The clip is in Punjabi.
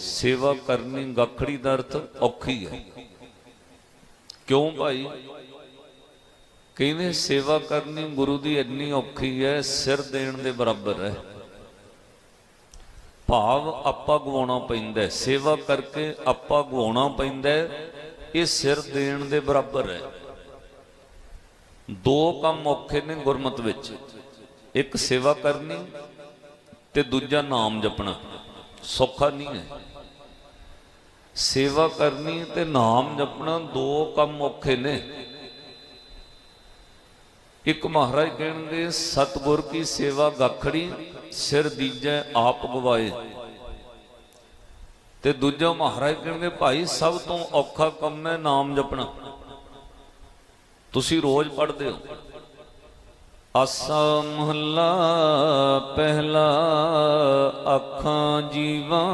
ਸੇਵਾ ਕਰਨੀ ਗਖੜੀ ਦਾ ਅਰਥ ਔਖੀ ਹੈ। ਕਿਉਂ ਭਾਈ? ਕਹਿੰਦੇ ਸੇਵਾ ਕਰਨੀ ਗੁਰੂ ਦੀ ਇੰਨੀ ਔਖੀ ਹੈ, ਸਿਰ ਦੇਣ ਦੇ ਬਰਾਬਰ ਹੈ। ਭਾਵ ਆਪਾਂ ਗਵਾਉਣਾ ਪੈਂਦਾ ਸੇਵਾ ਕਰਕੇ ਆਪਾਂ ਗਵਾਉਣਾ ਪੈਂਦਾ ਇਹ ਸਿਰ ਦੇਣ ਦੇ ਬਰਾਬਰ ਹੈ। ਦੋ ਕੰਮ ਔਖੇ ਨੇ ਗੁਰਮਤ ਵਿੱਚ। ਇੱਕ ਸੇਵਾ ਕਰਨੀ ਤੇ ਦੂਜਾ ਨਾਮ ਜਪਣਾ। ਸੌਖਾ ਨਹੀਂ ਹੈ। ਸੇਵਾ ਕਰਨੀ ਤੇ ਨਾਮ ਜਪਣਾ ਦੋ ਕੰਮ ਔਖੇ ਨੇ। ਇੱਕ ਮਹਾਰਾਜ ਕਹਿਣਗੇ ਸਤਗੁਰ ਕੀ ਸੇਵਾ ਗਾਖੜੀ, ਸਿਰ ਦੀਜੈ ਆਪ ਗਵਾਏ। ਤੇ ਦੂਜਾ ਮਹਾਰਾਜ ਕਹਿਣਗੇ ਭਾਈ, ਸਭ ਤੋਂ ਔਖਾ ਕੰਮ ਹੈ ਨਾਮ ਜਪਣਾ। ਤੁਸੀਂ ਰੋਜ਼ ਪੜ੍ਹਦੇ ਹੋ। ਆਸਾ ਮਹੱਲਾ ਪਹਿਲਾ ਅੱਖਾਂ ਜੀਵਾਂ